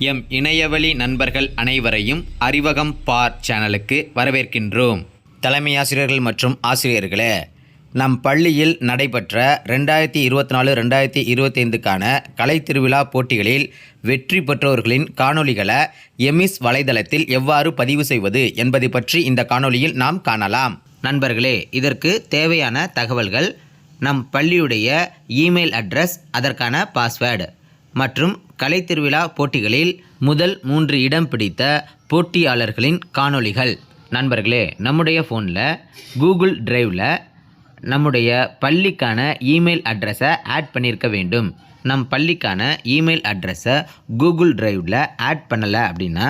M இணையவழி நண்பர்கள் அனைவரையும் அறிவகம் பார் சேனலுக்கு வரவேற்கின்றோம். தலைமை ஆசிரியர்கள் மற்றும் ஆசிரியர்களே நம் பள்ளியில் நடைபெற்ற ரெண்டாயிரத்தி இருபத்தி நாலு ரெண்டாயிரத்தி இருபத்தைந்துக்கான கலை திருவிழா போட்டிகளில் வெற்றி பெற்றவர்களின் காணொளிகளை எமிஸ் வலைதளத்தில் எவ்வாறு பதிவு செய்வது என்பதை பற்றி இந்த காணொளியில் நாம் காணலாம். நண்பர்களே இதற்கு தேவையான தகவல்கள் நம் பள்ளியுடைய இமெயில் அட்ரஸ் அதற்கான பாஸ்வேர்டு மற்றும் கலைத்திருவிழா போட்டிகளில் முதல் மூன்று இடம் பிடித்த போட்டியாளர்களின் காணொளிகள். நண்பர்களே நம்முடைய ஃபோனில் கூகுள் டிரைவில் நம்முடைய பள்ளிக்கான இமெயில் அட்ரஸை ஆட் பண்ணியிருக்க வேண்டும். நம் பள்ளிக்கான இமெயில் அட்ரஸை கூகுள் டிரைவில் ஆட் பண்ணலை அப்படின்னா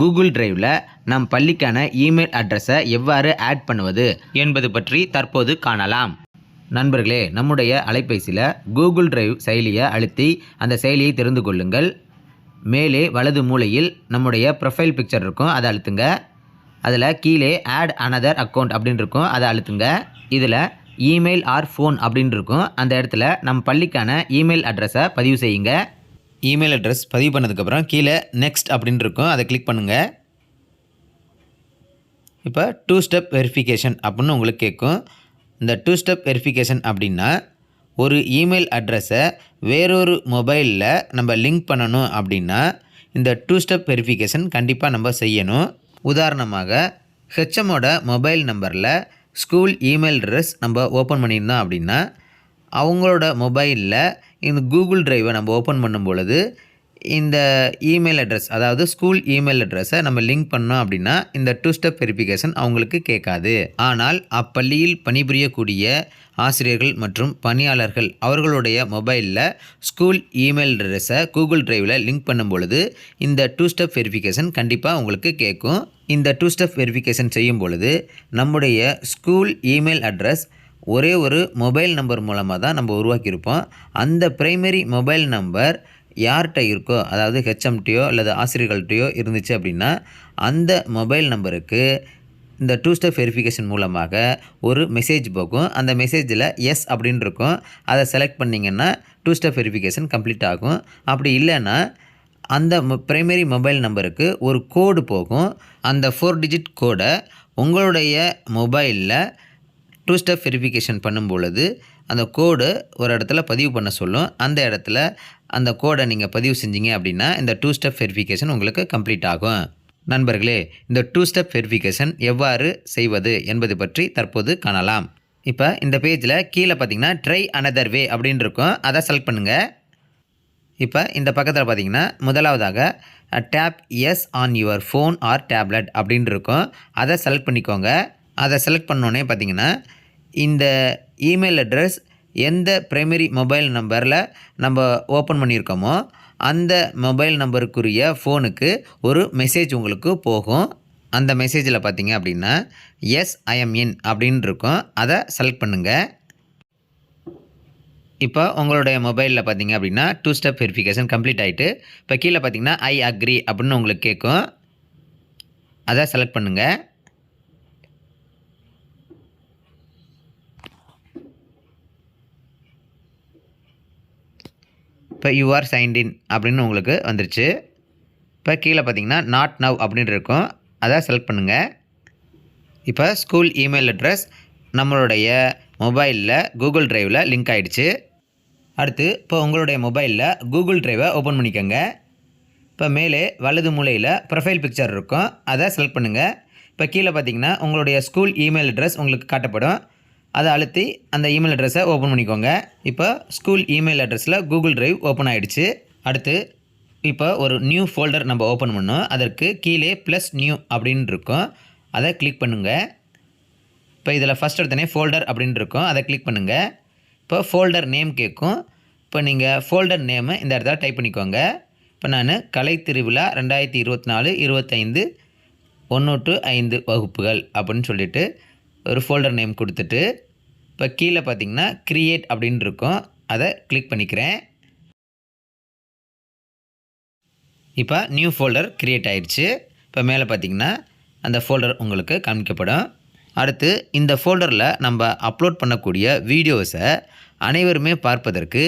கூகுள் டிரைவில் நம் பள்ளிக்கான இமெயில் அட்ரஸை எவ்வாறு ஆட் பண்ணுவது என்பது பற்றி தற்போது காணலாம். நண்பர்களே நம்முடைய அலைபேசியில் கூகுள் டிரைவ் செயலியை அழுத்தி அந்த செயலியை தெரிந்து கொள்ளுங்கள். மேலே வலது மூலையில் நம்முடைய ப்ரொஃபைல் பிக்சர் இருக்கும். அதை அழுத்துங்க. அதில் கீழே ஆட் அனதர் அக்கௌண்ட் அப்படின்னு இருக்கும். அதை அழுத்துங்க. இதில் இமெயில் ஆர் ஃபோன் அப்படின்னு இருக்கும். அந்த இடத்துல நம் பள்ளிக்கான இமெயில் அட்ரஸை பதிவு செய்யுங்க. இமெயில் அட்ரஸ் பதிவு பண்ணதுக்கப்புறம் கீழே நெக்ஸ்ட் அப்படின்னு இருக்கும். அதை கிளிக் பண்ணுங்கள் இப்போ டூ ஸ்டெப் வெரிஃபிகேஷன் அப்படின்னு உங்களுக்கு கேட்கும். இந்த டூ ஸ்டெப் வெரிஃபிகேஷன் அப்படின்னா ஒரு இமெயில் அட்ரஸை வேறொரு மொபைலில் நம்ம லிங்க் பண்ணணும் அப்படின்னா இந்த டூ ஸ்டெப் வெரிஃபிகேஷன் கண்டிப்பாக நம்ம செய்யணும். உதாரணமாக ஹெச்எம்மோட மொபைல் நம்பரில் ஸ்கூல் இமெயில் அட்ரஸ் நம்ம ஓப்பன் பண்ணியிருந்தோம் அப்படின்னா அவங்களோட மொபைலில் இந்த கூகுள் ட்ரைவை நம்ம ஓப்பன் பண்ணும் பொழுது இந்த இமெயில் அட்ரஸ் அதாவது ஸ்கூல் இமெயில் அட்ரஸை நம்ம லிங்க் பண்ணோம் அப்படின்னா இந்த டூ ஸ்டெப் வெரிஃபிகேஷன் அவங்களுக்கு கேட்காது. ஆனால் அப்பள்ளியில் பணிபுரியக்கூடிய ஆசிரியர்கள் மற்றும் பணியாளர்கள் அவர்களுடைய மொபைலில் ஸ்கூல் இமெயில் அட்ரஸை கூகுள் டிரைவில் லிங்க் பண்ணும் பொழுது இந்த டூ ஸ்டெப் வெரிஃபிகேஷன் கண்டிப்பாக உங்களுக்கு கேட்கும். இந்த டூ ஸ்டெப் வெரிஃபிகேஷன் செய்யும் பொழுது நம்முடைய ஸ்கூல் இமெயில் அட்ரஸ் ஒரே ஒரு மொபைல் நம்பர் மூலமாக தான் நம்ம உருவாக்கியிருப்போம். அந்த ப்ரைமரி மொபைல் நம்பர் யார்கிட்ட இருக்கோ அதாவது ஹெச்எம்டியோ அல்லது ஆசிரியர்கள்ட்டையோ இருந்துச்சு அப்படின்னா அந்த மொபைல் நம்பருக்கு இந்த டூ ஸ்டெப் வெரிஃபிகேஷன் மூலமாக ஒரு மெசேஜ் போகும். அந்த மெசேஜில் எஸ் அப்படின்னு இருக்கும் அதை செலக்ட் பண்ணிங்கன்னா டூ ஸ்டெப் வெரிஃபிகேஷன் கம்ப்ளீட் ஆகும். அப்படி இல்லைன்னா அந்த ப்ரைமரி மொபைல் நம்பருக்கு ஒரு கோடு போகும். அந்த ஃபோர் டிஜிட் கோடை உங்களுடைய மொபைலில் டூ ஸ்டெப் வெரிஃபிகேஷன் பண்ணும் பொழுது அந்த கோடு ஒரு இடத்துல பதிவு பண்ண சொல்லும். அந்த இடத்துல அந்த கோடை நீங்கள் பதிவு செஞ்சீங்க அப்படின்னா இந்த டூ ஸ்டெப் வெரிஃபிகேஷன் உங்களுக்கு கம்ப்ளீட் ஆகும். நண்பர்களே இந்த டூ ஸ்டெப் வெரிஃபிகேஷன் எவ்வாறு செய்வது என்பது பற்றி தற்போது காணலாம். இப்போ இந்த பேஜில் கீழே பார்த்தீங்கன்னா ட்ரை அனதர் வே அப்படின்னு இருக்கும். அதை செலக்ட் பண்ணுங்கள் இப்போ இந்த பக்கத்தில் பார்த்தீங்கன்னா முதலாவதாக tap yes on your phone or tablet அப்படின்னு இருக்கும். அதை செலக்ட் பண்ணிக்கோங்க. அதை செலக்ட் பண்ணோன்னே பார்த்தீங்கன்னா இந்த இமெயில் அட்ரஸ் எந்த பிரைமரி மொபைல் நம்பரில் நம்ம ஓப்பன் பண்ணியிருக்கோமோ அந்த மொபைல் நம்பருக்குரிய ஃபோனுக்கு ஒரு மெசேஜ் உங்களுக்கு போகும். அந்த மெசேஜில் பார்த்தீங்க அப்படின்னா எஸ் ஐஎம் இன் அப்படின்னு இருக்கும். அதை செலக்ட் பண்ணுங்கள் இப்போ உங்களுடைய மொபைலில் பார்த்தீங்க அப்படின்னா டூ ஸ்டெப் வெரிஃபிகேஷன் கம்ப்ளீட் ஆகிட்டு இப்போ கீழே பார்த்தீங்கன்னா ஐ அக்ரி அப்படின்னு உங்களுக்கு கேட்கும். அதை செலக்ட் பண்ணுங்கள் இப்போ யூஆர் சைன்ட் இன் அப்படின்னு உங்களுக்கு வந்துருச்சு. இப்போ கீழே பார்த்தீங்கன்னா நாட் நவ் அப்படின்னு இருக்கும். அதை செலக்ட் பண்ணுங்கள் இப்போ ஸ்கூல் இமெயில் அட்ரஸ் நம்மளுடைய மொபைலில் கூகுள் ட்ரைவில் லிங்க் ஆகிடுச்சு அடுத்து இப்போ உங்களுடைய மொபைலில் கூகுள் ட்ரைவை ஓப்பன் பண்ணிக்கோங்க. இப்போ மேலே வலது மூலையில் ப்ரொஃபைல் பிக்சர் இருக்கும். அதை செலக்ட் பண்ணுங்கள் இப்போ கீழே பார்த்தீங்கன்னா உங்களுடைய ஸ்கூல் இமெயில் அட்ரஸ் உங்களுக்கு காட்டப்படும். அதை அழுத்தி அந்த இமெயில் அட்ரஸை ஓப்பன் பண்ணிக்கோங்க. இப்போ ஸ்கூல் இமெயில் அட்ரஸில் கூகுள் ட்ரைவ் ஓப்பன் ஆகிடுச்சு அடுத்து இப்போ ஒரு நியூ ஃபோல்டர் நம்ம ஓப்பன் பண்ணோம் அதற்கு கீழே ப்ளஸ் நியூ அப்படின்னு இருக்கும். அதை கிளிக் பண்ணுங்கள் இப்போ இதில் ஃபஸ்ட் எடுத்தனே ஃபோல்டர் அப்படின்னு இருக்கும். அதை கிளிக் பண்ணுங்கள் இப்போ ஃபோல்டர் நேம் கேட்கும். இப்போ நீங்கள் ஃபோல்டர் நேமை இந்த இடத்துல டைப் பண்ணிக்கோங்க. இப்போ நான் கலை திருவிழா ரெண்டாயிரத்தி இருபத்தி நாலு இருபத்தைந்து ஒன்று டு ஐந்து வகுப்புகள் அப்படின்னு சொல்லிட்டு ஒரு ஃபோல்டர் நேம் கொடுத்துட்டு இப்போ கீழே பார்த்தீங்கன்னா க்ரியேட் அப்படின்னு இருக்கும். அதை கிளிக் பண்ணிக்கிறேன். இப்போ நியூ ஃபோல்டர் க்ரியேட் ஆயிடுச்சு. இப்போ மேலே பார்த்தீங்கன்னா அந்த ஃபோல்டர் உங்களுக்கு காமிக்கப்படும் அடுத்து இந்த ஃபோல்டரில் நம்ம அப்லோட் பண்ணக்கூடிய வீடியோஸை அனைவருமே பார்ப்பதற்கு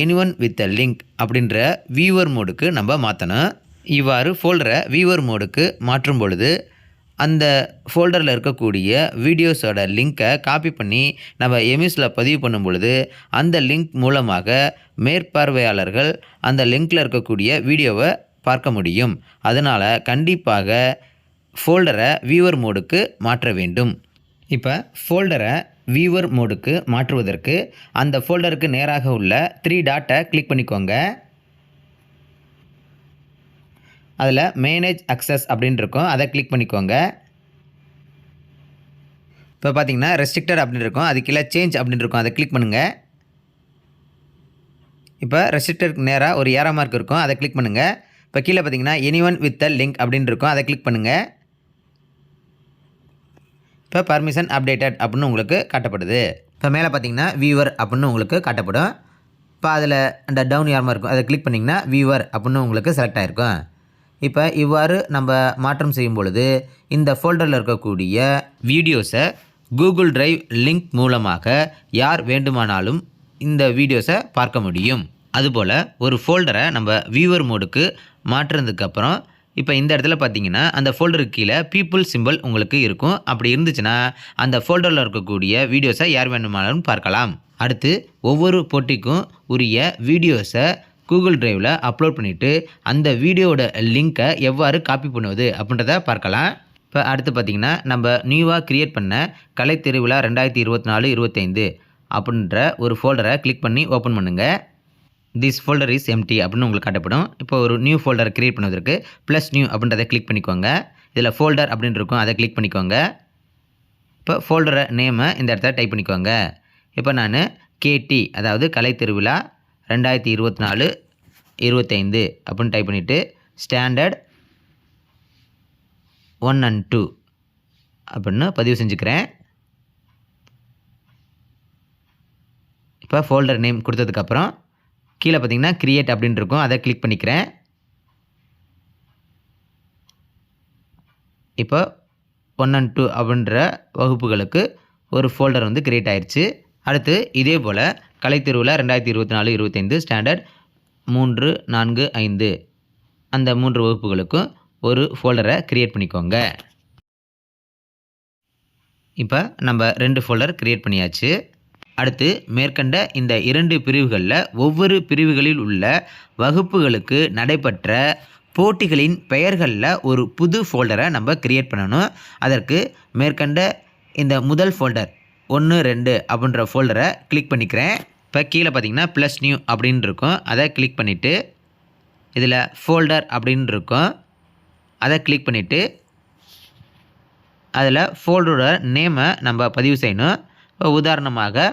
எனிவன் வித் அ லிங்க் அப்படின்ற வியூவர் மோடுக்கு நம்ம மாற்றணும் இவ்வாறு ஃபோல்டரை வியூவர் மோடுக்கு மாற்றும் பொழுது அந்த ஃபோல்டரில் இருக்கக்கூடிய வீடியோஸோட லிங்க்கை காப்பி பண்ணி நம்ம எமிஸில் பதிவு பண்ணும் பொழுது அந்த லிங்க் மூலமாக மேற்பார்வையாளர்கள் அந்த லிங்க்கில் இருக்கக்கூடிய வீடியோவை பார்க்க முடியும். அதனால் கண்டிப்பாக ஃபோல்டரை வியூவர் மோடுக்கு மாற்ற வேண்டும். இப்போ ஃபோல்டரை வியூவர் மோடுக்கு மாற்றுவதற்கு அந்த ஃபோல்டருக்கு நேராக உள்ள த்ரீ டாட்டை கிளிக் பண்ணிக்கோங்க. அதில் மேனேஜ் அக்சஸ் அப்படின்னு இருக்கும் அதை கிளிக் பண்ணிக்கோங்க. இப்போ பார்த்தீங்கன்னா ரெஸ்ட்ரிக்டட் அப்படின்னு இருக்கும். அது கீழே சேஞ்ச் அப்படின்னு இருக்கும். அதை கிளிக் பண்ணுங்கள் இப்போ ரெஸ்ட்ரிக்டடுக்கு நேராக ஒரு ஏரோ மார்க் இருக்கும். அதை கிளிக் பண்ணுங்கள் இப்போ கீழே பார்த்தீங்கன்னா எனி ஒன் வித் லிங்க் அப்படின்னு இருக்கும். அதை கிளிக் பண்ணுங்கள் இப்போ பர்மிஷன் அப்டேட்டட் அப்படின்னு உங்களுக்கு காட்டப்படுது. இப்போ மேலே பார்த்தீங்கன்னா வியூவர் அப்படின்னு உங்களுக்கு காட்டப்படும். இப்போ அதில் அந்த டவுன் யாரமாக இருக்கும்? அதை கிளிக் பண்ணிங்கன்னா வியூவர் அப்படின்னு உங்களுக்கு செலக்ட் ஆகிருக்கும் இப்போ இவ்வாறு நம்ம மாற்றம் செய்யும் பொழுது இந்த ஃபோல்டரில் இருக்கக்கூடிய வீடியோஸை கூகுள் டிரைவ் லிங்க் மூலமாக யார் வேண்டுமானாலும் இந்த வீடியோஸை பார்க்க முடியும். அதுபோல் ஒரு ஃபோல்டரை நம்ம வியூவர் மோடுக்கு மாற்றுறதுக்கப்புறம் இப்போ இந்த இடத்துல பார்த்தீங்கன்னா அந்த ஃபோல்டருக்கு கீழே பீப்புள் சிம்பிள் உங்களுக்கு இருக்கும். அப்படி இருந்துச்சுன்னா அந்த ஃபோல்டரில் இருக்கக்கூடிய வீடியோஸை யார் வேண்டுமானாலும் பார்க்கலாம். அடுத்து ஒவ்வொரு போட்டிக்கும் உரிய வீடியோஸை கூகுள் டிரைவில் அப்லோட் பண்ணிவிட்டு அந்த வீடியோவோட லிங்க்கை எவ்வாறு காப்பி பண்ணுவது அப்படின்றத பார்க்கலாம். இப்போ அடுத்து பார்த்திங்கன்னா நம்ம நியூவாக க்ரியேட் பண்ண கலை திருவிழா ரெண்டாயிரத்தி இருபத்தி நாலு இருபத்தைந்து அப்படின்ற ஒரு ஃபோல்டரை கிளிக் பண்ணி ஓப்பன் பண்ணுங்கள் திஸ் ஃபோல்டர் இஸ் எம்டி அப்படின்னு உங்களுக்கு காட்டப்படும். இப்போ ஒரு நியூ ஃபோல்டர் க்ரியேட் பண்ணுவதற்கு ப்ளஸ் நியூ அப்படின்றத கிளிக் பண்ணிக்கோங்க. இதில் ஃபோல்டர் அப்படின்னு இருக்கும் அதை கிளிக் பண்ணிக்கோங்க. இப்போ ஃபோல்டரை நேமை இந்த இடத்துல டைப் பண்ணிக்கோங்க. இப்போ நான் கேடி அதாவது கலை திருவிழா ரெண்டாயிரத்தி இருபத்தி நாலு இருபத்தைந்து அப்படின்னு டைப் பண்ணிவிட்டு ஸ்டாண்டர்ட் ஒன் அண்ட் டூ அப்படின்னு பதிவு செஞ்சுக்கிறேன். இப்போ ஃபோல்டர் நேம் கொடுத்ததுக்கப்புறம் கீழே பார்த்தீங்கன்னா கிரியேட் அப்படின்னு இருக்கும். அதை கிளிக் பண்ணிக்கிறேன். இப்போ ஒன் அண்ட் டூ அப்படின்ற வகுப்புகளுக்கு ஒரு ஃபோல்டர் வந்து கிரியேட் ஆயிடுச்சு அடுத்து இதே போல் கலைத்தெருவில் ரெண்டாயிரத்தி இருபத்தி நாலு இருபத்தைந்து ஸ்டாண்டர்ட் மூன்று நான்கு ஐந்து. அந்த மூன்று வகுப்புகளுக்கும் ஒரு ஃபோல்டரை க்ரியேட் பண்ணிக்கோங்க. இப்போ நம்ம ரெண்டு ஃபோல்டர் க்ரியேட் பண்ணியாச்சு. அடுத்து மேற்கண்ட இந்த இரண்டு பிரிவுகளில் ஒவ்வொரு பிரிவுகளில் உள்ள வகுப்புகளுக்கு நடைபெற்ற போட்டிகளின் பெயர்களில் ஒரு புது ஃபோல்டரை நம்ம க்ரியேட் பண்ணணும். அதற்கு மேற்கண்ட இந்த முதல் ஃபோல்டர் ஒன்று ரெண்டு அப்படின்ற ஃபோல்டரை கிளிக் பண்ணிக்கிறேன். இப்போ கீழே பார்த்தீங்கன்னா ப்ளஸ் நியூ அப்படின்னு இருக்கும். அதை கிளிக் பண்ணிவிட்டு இதில் ஃபோல்டர் அப்படின்னு இருக்கும். அதை கிளிக் பண்ணிவிட்டு அதில் ஃபோல்டரோட நேமை நம்ம பதிவு செய்யணும். இப்போ உதாரணமாக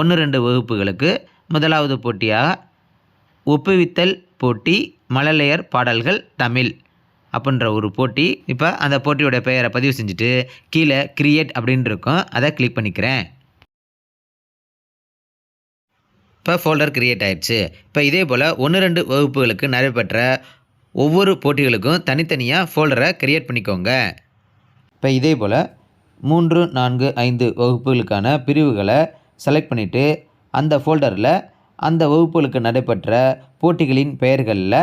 ஒன்று ரெண்டு வகுப்புகளுக்கு முதலாவது போட்டியாக ஒப்புவித்தல் போட்டி மழலையர் பாடல்கள் தமிழ் அப்படின்ற ஒரு போட்டி. இப்போ அந்த போட்டியோட பெயரை பதிவு செஞ்சுட்டு கீழே கிரியேட் அப்படின்னு இருக்கும். அதை கிளிக் பண்ணிக்கிறேன். இப்போ ஃபோல்டர் க்ரியேட் ஆயிடுச்சு. இப்போ இதே போல் ஒன்று ரெண்டு வகுப்புகளுக்கு நடைபெற்ற ஒவ்வொரு போட்டிகளுக்கும் தனித்தனியாக ஃபோல்டரை க்ரியேட் பண்ணிக்கோங்க. இப்போ இதே போல் மூன்று நான்கு ஐந்து வகுப்புகளுக்கான பிரிவுகளை செலக்ட் பண்ணிவிட்டு அந்த ஃபோல்டரில் அந்த வகுப்புகளுக்கு நடைபெற்ற போட்டிகளின் பெயர்களில்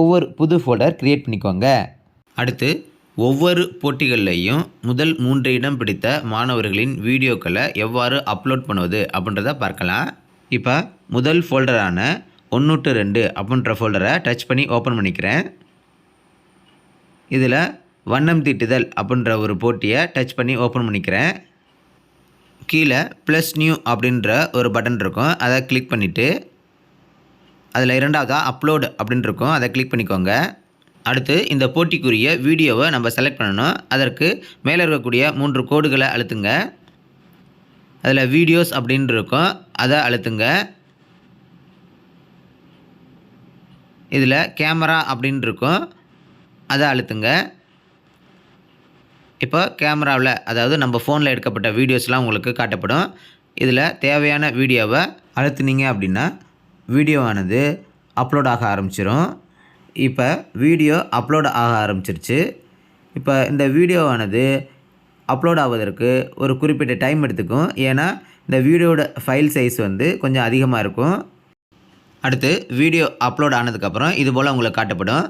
ஒவ்வொரு புது ஃபோல்டர் க்ரியேட் பண்ணிக்கோங்க. அடுத்து ஒவ்வொரு போட்டிகள்லையும் முதல் மூன்று இடம் பிடித்த மாணவர்களின் வீடியோக்களை எவ்வாறு அப்லோட் பண்ணுவது அப்படின்றத பார்க்கலாம். இப்போ முதல் ஃபோல்டரான ஒன்று டு ரெண்டு அப்படின்ற ஃபோல்டரை டச் பண்ணி ஓப்பன் பண்ணிக்கிறேன். இதில் வண்ணம் தீட்டுதல் அப்படின்ற ஒரு போட்டியை டச் பண்ணி ஓப்பன் பண்ணிக்கிறேன். கீழே ப்ளஸ் நியூ அப்படின்ற ஒரு பட்டன் இருக்கும். அதை கிளிக் பண்ணிவிட்டு அதில் இரண்டாவதாக அப்லோடு அப்படின்னு இருக்கும். அதை கிளிக் பண்ணிக்கோங்க. அடுத்து இந்த போட்டிக்குரிய வீடியோவை நம்ம செலக்ட் பண்ணணும். அதற்கு மேலே இருக்கக்கூடிய மூன்று கோடுகளை அழுத்துங்க. அதில் வீடியோஸ் அப்படின்னு இருக்கும். அதை அழுத்துங்க. இதில் கேமரா அப்படின்னு இருக்கும் அதை அழுத்துங்க. இப்போ கேமராவில் அதாவது நம்ம ஃபோனில் எடுக்கப்பட்ட வீடியோஸ்லாம் உங்களுக்கு காட்டப்படும். இதில் தேவையான வீடியோவை அழுத்துனீங்க அப்படின்னா வீடியோவானது அப்லோட் ஆக ஆரம்பிச்சிடும் இப்போ வீடியோ அப்லோட் ஆக ஆரம்பிச்சிருச்சு. இப்போ இந்த வீடியோவானது அப்லோட் ஆவதற்கு ஒரு குறிப்பிட்ட டைம் எடுத்துக்கும். ஏன்னா இந்த வீடியோட ஃபைல் சைஸ் வந்து கொஞ்சம் அதிகமாக இருக்கும். அடுத்து வீடியோ அப்லோட் ஆனதுக்கப்புறம் இது போல் உங்களுக்கு காட்டப்படும்.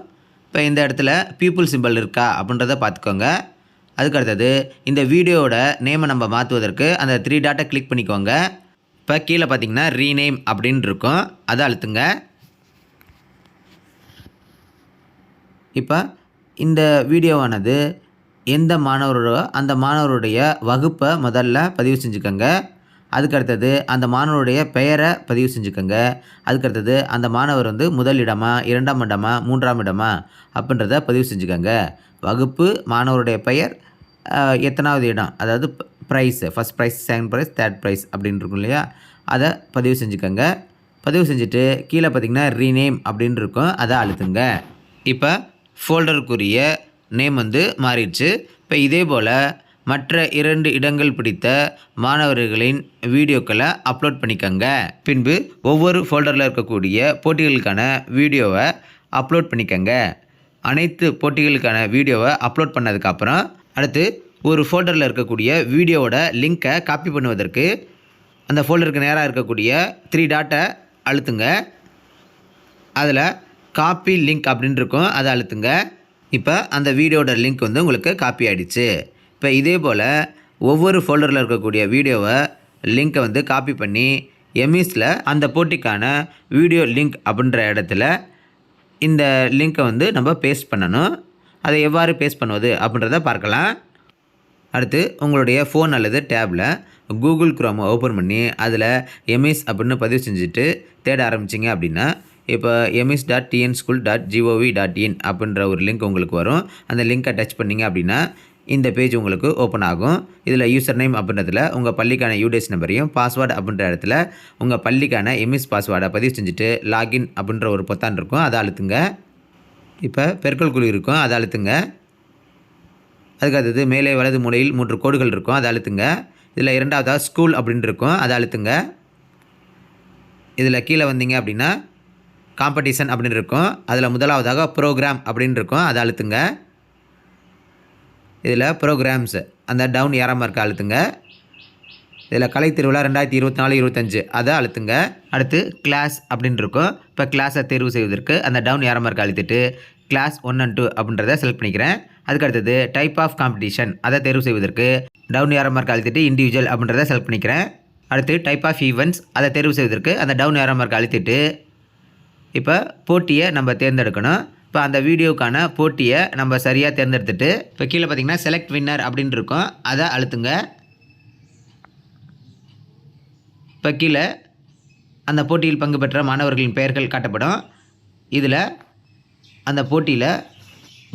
இப்போ இந்த இடத்துல பீப்புள் சிம்பிள் இருக்கா அப்படின்றத பார்த்துக்கோங்க. அதுக்கு அடுத்தது இந்த வீடியோவோட நேமை நம்ம மாற்றுவதற்கு அந்த த்ரீ டாட்டை கிளிக் பண்ணிக்கோங்க. இப்போ கீழே பார்த்தீங்கன்னா ரீநேம் அப்படின்னு இருக்கும். அதை அழுத்துங்க. இப்போ இந்த வீடியோவானது எந்த மாணவரோ அந்த மாணவருடைய வகுப்பை முதல்ல பதிவு செஞ்சுக்கோங்க. அதுக்கு அடுத்தது அந்த மாணவருடைய பெயரை பதிவு செஞ்சுக்கோங்க. அதுக்கு அடுத்தது அந்த மாணவர் வந்து முதல் இடமா இரண்டாம் இடமா மூன்றாம் இடமா அப்படின்றத பதிவு செஞ்சுக்கோங்க. வகுப்பு மாணவருடைய பெயர் எத்தனாவது இடம்? அதாவது prize first prize second prize third prize அப்படின்னு இருக்கும் இல்லையா? அதை பதிவு செஞ்சுக்கோங்க. பதிவு செஞ்சுட்டு கீழே பார்த்தீங்கன்னா ரீநேம் அப்படின்னு இருக்கும். அதை அழுத்துங்க. இப்போ ஃபோல்டருக்குரிய நேம் வந்து மாறிடுச்சு. இப்போ இதே போல் மற்ற இரண்டு இடங்கள் பிடித்த மாணவர்களின் வீடியோக்களை அப்லோட் பண்ணிக்கோங்க. பின்பு ஒவ்வொரு ஃபோல்டரில் இருக்கக்கூடிய போட்டிகளுக்கான வீடியோவை அப்லோட் பண்ணிக்கோங்க. அனைத்து போட்டிகளுக்கான வீடியோவை அப்லோட் பண்ணதுக்கப்புறம் அடுத்து ஒரு ஃபோல்டரில் இருக்கக்கூடிய வீடியோவோட லிங்க்கை காப்பி பண்ணுவதற்கு அந்த ஃபோல்டருக்கு நேராக இருக்கக்கூடிய த்ரீ டாட்டை அழுத்துங்க. அதில் காப்பி லிங்க் அப்படின்னு இருக்கும் அதை அழுத்துங்க. இப்போ அந்த வீடியோட லிங்க் வந்து உங்களுக்கு காப்பி ஆகிடுச்சு இப்போ இதே போல் ஒவ்வொரு ஃபோல்டரில் இருக்கக்கூடிய வீடியோவை லிங்க்கை வந்து காப்பி பண்ணி எம்இஸில் அந்த போட்டிக்கான வீடியோ லிங்க் அப்படின்ற இடத்துல இந்த லிங்க்கை வந்து நம்ம பேஸ்ட் பண்ணணும். அதை எவ்வாறு பேஸ்ட் பண்ணுவது அப்படின்றத பார்க்கலாம். அடுத்து உங்களுடைய ஃபோன் அல்லது டேப்பில் கூகுள் குரோமை ஓப்பன் பண்ணி அதில் எம்எஸ் அப்படின்னு பதிவு செஞ்சுட்டு தேட ஆரம்பிச்சிங்க அப்படின்னா இப்போ MS dot TN school dot GOV dot in அப்படின்ற ஒரு லிங்க் உங்களுக்கு வரும். அந்த லிங்க்கை டச் பண்ணிங்க அப்படின்னா இந்த பேஜ் உங்களுக்கு ஓப்பன் ஆகும். இதில் யூசர் நேம் அப்படின்றதுல உங்கள் பள்ளிக்கான யூடிஎஸ் நம்பரையும் பாஸ்வேர்டு அப்படின்ற இடத்துல உங்கள் பள்ளிக்கான எம்எஸ் பாஸ்வேர்டை பதிவு செஞ்சுட்டு லாகின் அப்படின்ற ஒரு பொத்தான் இருக்கும். அதை அழுத்துங்க. இப்போ பெருக்கல் குழு இருக்கும். அதை அழுத்துங்க. அதுக்கு அடுத்தது மேலே வலது மூலையில் மூன்று கோடுகள் இருக்கும். அதை அழுத்துங்க. இதில் இரண்டாவதாக ஸ்கூல் அப்படின்னு இருக்கும். அதை அழுத்துங்க. இதில் கீழே வந்தீங்க அப்படின்னா காம்படிஷன் அப்படின்னு இருக்கும். அதில் முதலாவதாக ப்ரோக்ராம் அப்படின்னு இருக்கும். அதை அழுத்துங்க. இதில் ப்ரோக்ராம்ஸ் அந்த டவுன் ஏறாமல் இருக்க அழுத்துங்க. இதில் கலை திருவிழா ரெண்டாயிரத்தி இருபத்தி நாலு இருபத்தஞ்சு அதை அழுத்துங்க. அடுத்து கிளாஸ் அப்படின்னு இருக்கும். இப்போ கிளாஸை தேர்வு செய்வதற்கு அந்த டவுன் ஏறாமல் இருக்க அழுத்திட்டு கிளாஸ் ஒன் அண்ட் டூ அப்படின்றத செலக்ட் பண்ணிக்கிறேன். அதுக்கு அடுத்தது டைப் ஆஃப் காம்படிஷன் அதை தேர்வு செய்வதற்கு டவுன் ஏற மார்க் அழுத்திட்டு இண்டிவிஜுவல் அப்படின்றத செலக்ட் பண்ணிக்கிறேன். அடுத்து டைப் ஆஃப் ஈவெண்ட்ஸ் அதை தேர்வு செய்வதற்கு அந்த டவுன் ஏற மார்க் அழுத்திட்டு இப்போ போட்டியை நம்ம தேர்ந்தெடுக்கணும். இப்போ அந்த வீடியோக்கான போட்டியை நம்ம சரியாக தேர்ந்தெடுத்துட்டு இப்போ கீழே பார்த்தீங்கன்னா செலக்ட் வின்னர் அப்படின்னு இருக்கும். அதை அழுத்துங்க. இப்போ கீழே அந்த போட்டியில் பங்கு பெற்ற மாணவர்களின் பெயர்கள் காட்டப்படும். இதில் அந்த போட்டியில்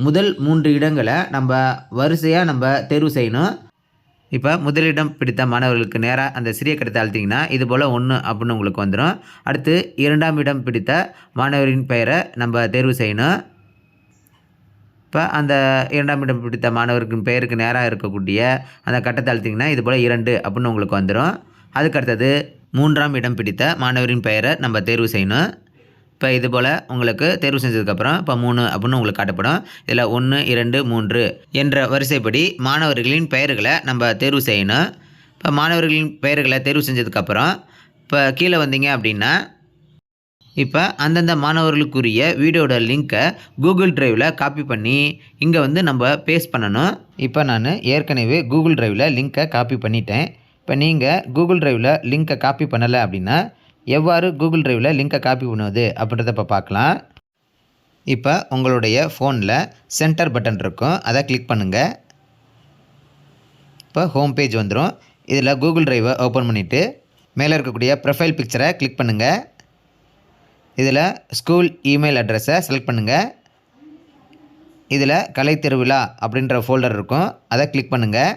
முதல் மூன்று இடங்களை நம்ம வரிசையாக நம்ம தேர்வு செய்யணும். இப்போ முதலிடம் பிடித்த மாணவர்களுக்கு நேராக அந்த சிறிய கட்டத்தை அழுத்திங்கன்னா இது போல் ஒன்று அப்படின்னு உங்களுக்கு வந்துடும் அடுத்து இரண்டாம் இடம் பிடித்த மாணவரின் பெயரை நம்ம தேர்வு செய்யணும். இப்போ அந்த இரண்டாம் இடம் பிடித்த மாணவருக்கு பெயருக்கு நேராக இருக்கக்கூடிய அந்த கட்டத்தை அழுத்திங்கன்னா இது போல் இரண்டு அப்படின்னு உங்களுக்கு வந்துடும் அதுக்கு அடுத்தது மூன்றாம் இடம் பிடித்த மாணவரின் பெயரை நம்ம தேர்வு செய்யணும். இப்போ இது போல் உங்களுக்கு தேர்வு செஞ்சதுக்கப்புறம் இப்போ மூணு அப்படின்னு உங்களுக்கு காட்டப்படும். இதில் ஒன்று இரண்டு மூன்று என்ற வரிசைப்படி மாணவர்களின் பெயர்களை நம்ம தேர்வு செய்யணும். இப்போ மாணவர்களின் பெயர்களை தேர்வு செஞ்சதுக்கப்புறம் இப்போ கீழே வந்தீங்க அப்படின்னா இப்போ அந்தந்த மாணவர்களுக்குரிய வீடியோட லிங்க்கை கூகுள் டிரைவில் காப்பி பண்ணி இங்கே வந்து நம்ம பேஸ்ட் பண்ணணும். இப்போ நான் ஏற்கனவே கூகுள் டிரைவில் லிங்க்கை காப்பி பண்ணிட்டேன். இப்போ நீங்கள் கூகுள் டிரைவில் லிங்க்கை காப்பி பண்ணலை அப்படின்னா எவ்வாறு கூகுள் ட்ரைவில் லிங்க்கை காப்பி பண்ணுவது அப்படின்றத இப்போ பார்க்கலாம். இப்போ உங்களுடைய ஃபோனில் சென்டர் பட்டன் இருக்கும். அதை கிளிக் பண்ணுங்கள் இப்போ ஹோம் பேஜ் வந்துடும் இதில் கூகுள் ட்ரைவை ஓப்பன் பண்ணிவிட்டு மேலே இருக்கக்கூடிய ப்ரொஃபைல் பிக்சரை கிளிக் பண்ணுங்கள் இதில் ஸ்கூல் இமெயில் அட்ரஸை செலக்ட் பண்ணுங்கள் இதில் கலை திருவிழா அப்படின்ற ஃபோல்டர் இருக்கும். அதை கிளிக் பண்ணுங்கள்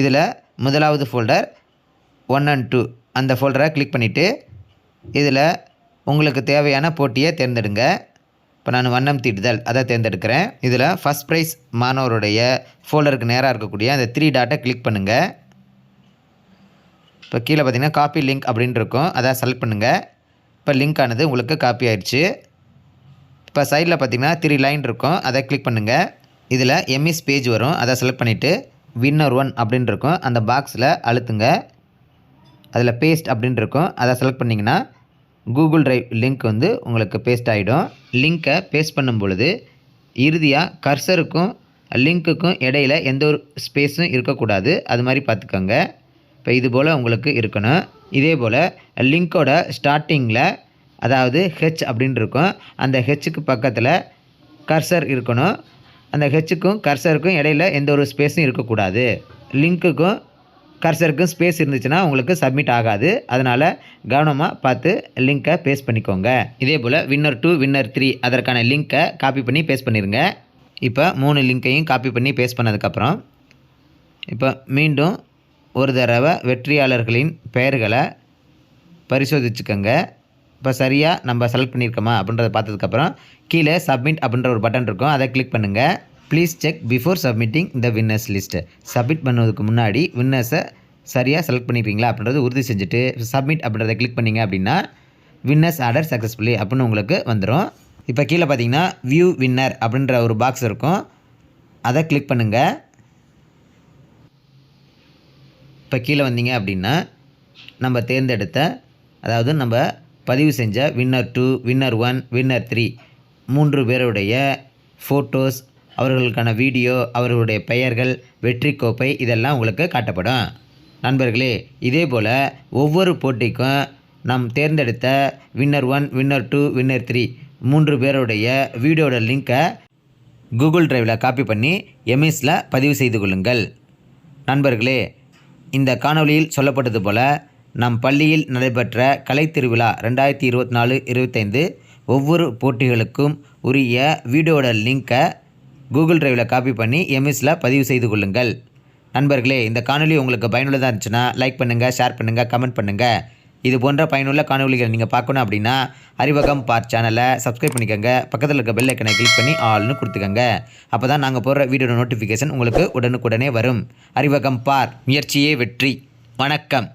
இதில் முதலாவது ஃபோல்டர் ஒன் அண்ட் டூ அந்த ஃபோல்டரை கிளிக் பண்ணிவிட்டு இதில் உங்களுக்கு தேவையான போட்டியை தேர்ந்தெடுங்க. இப்போ நான் வண்ணம் தீட்டுதல் அதை தேர்ந்தெடுக்கிறேன். இதில் ஃபஸ்ட் ப்ரைஸ் மாணவருடைய ஃபோல்டருக்கு நேராக இருக்கக்கூடிய அந்த த்ரீ டாட்டை கிளிக் பண்ணுங்கள் இப்போ கீழே பார்த்தீங்கன்னா காப்பி லிங்க் அப்படின்னு இருக்கும். அதை செலக்ட் பண்ணுங்கள் இப்போ லிங்க் ஆனது உங்களுக்கு காப்பி ஆயிடுச்சு இப்போ சைடில் பார்த்தீங்கன்னா த்ரீ லைன் இருக்கும். அதை கிளிக் பண்ணுங்கள் இதில் எம்இஸ் பேஜ் வரும். அதை செலக்ட் பண்ணிவிட்டு வின்னர் ஒன் அப்படின்னு இருக்கும் அந்த பாக்ஸில் அழுத்துங்க. அதில் பேஸ்ட் அப்படின்னு இருக்கும் அதை செலக்ட் பண்ணிங்கன்னா கூகுள் ட்ரைவ் லிங்க் வந்து உங்களுக்கு பேஸ்ட் ஆகிடும் லிங்க்கை பேஸ்ட் பண்ணும் பொழுது இறுதியாக கர்சருக்கும் லிங்க்குக்கும் இடையில எந்த ஒரு ஸ்பேஸும் இருக்கக்கூடாது. அது மாதிரி பார்த்துக்கோங்க. இப்போ இது போல் உங்களுக்கு இருக்கணும். இதே போல் லிங்க்கோட ஸ்டார்டிங்கில் அதாவது ஹெச் அப்படின்னு இருக்கும் அந்த ஹெச்சுக்கு பக்கத்தில் கர்சர் இருக்கணும். அந்த ஹெச்சுக்கும் கர்சருக்கும் இடையில எந்த ஒரு ஸ்பேஸும் இருக்கக்கூடாது. லிங்க்குக்கும் கர்சருக்கும் ஸ்பேஸ் இருந்துச்சுன்னா உங்களுக்கு சப்மிட் ஆகாது. அதனால் கவனமாக பார்த்து லிங்க்கை பேஸ்ட் பண்ணிக்கோங்க. இதே போல் வின்னர் டூ வின்னர் த்ரீ அதற்கான லிங்க்கை காப்பி பண்ணி பேஸ்ட் பண்ணிடுங்க இப்போ மூணு லிங்க்கையும் காப்பி பண்ணி பேஸ்ட் பண்ணதுக்கப்புறம் இப்போ மீண்டும் ஒரு தடவை வெற்றியாளர்களின் பெயர்களை பரிசோதிச்சுக்கோங்க. இப்போ சரியாக நம்ம செலக்ட் பண்ணியிருக்கோமா அப்படின்றத பார்த்ததுக்கப்புறம் கீழே சப்மிட் அப்படின்ற ஒரு பட்டன் இருக்கும். அதை கிளிக் பண்ணுங்கள் please check before submitting the winners list submit பண்ணுவதுக்கு முன்னாடி வின்னர்ஸை சரியாக செலக்ட் பண்ணியிருக்கீங்களா அப்படின்றத உறுதி செஞ்சுட்டு சப்மிட் அப்படின்றத கிளிக் பண்ணிங்க அப்படின்னா வின்னர்ஸ் ஆர்டர் சக்ஸஸ்ஃபுல்லி அப்படின்னு உங்களுக்கு வந்துடும் இப்போ கீழே பார்த்தீங்கன்னா வியூ வின்னர் அப்படின்ற ஒரு பாக்ஸ் இருக்கும். அதை கிளிக் பண்ணுங்கள் இப்போ கீழே வந்தீங்க அப்படின்னா நம்ம தேர்ந்தெடுத்த அதாவது நம்ம பதிவு செஞ்ச winner two winner one winner three மூன்று பேருடைய ஃபோட்டோஸ் அவர்களுக்கான வீடியோ அவர்களுடைய பெயர்கள் வெற்றி கோப்பை இதெல்லாம் உங்களுக்கு காட்டப்படும். நண்பர்களே இதே போல் ஒவ்வொரு போட்டிக்கும் நாம் தேர்ந்தெடுத்த winner one winner two winner three மூன்று பேருடைய வீடியோட லிங்க்கை கூகுள் டிரைவில் காப்பி பண்ணி எம்எஸில் பதிவு செய்து கொள்ளுங்கள். நண்பர்களே இந்த காணொளியில் சொல்லப்பட்டது போல் நம் பள்ளியில் நடைபெற்ற கலைத்திருவிழா ரெண்டாயிரத்தி இருபத்தி நாலு இருபத்தைந்து ஒவ்வொரு போட்டிகளுக்கும் உரிய வீடியோட லிங்க்கை கூகுள் டிரைவில் காப்பி பண்ணி எம்எஸில் பதிவு செய்து கொள்ளுங்கள். நண்பர்களே இந்த காணொலி உங்களுக்கு பயனுள்ளதாக இருந்துச்சுன்னா லைக் பண்ணுங்கள் ஷேர் பண்ணுங்கள் கமெண்ட் பண்ணுங்கள் இது போன்ற பயனுள்ள காணொளிகளை நீங்கள் பார்க்கணும் அப்படின்னா அறிவகம் பார் சேனலை சப்ஸ்கிரைப் பண்ணிக்கோங்க. பக்கத்தில் இருக்க பெல் ஐக்கனை கிளிக் பண்ணி ஆல்னு கொடுத்துக்கோங்க. அப்போ தான் நாங்கள் போடுற வீடியோட நோட்டிஃபிகேஷன் உங்களுக்கு உடனுக்குடனே வரும். அறிவகம் பார் முயற்சியே வெற்றி. வணக்கம்.